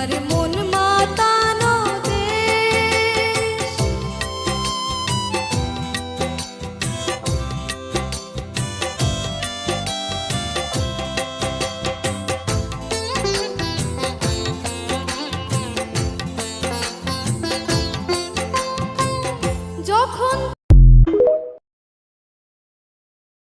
માર મોર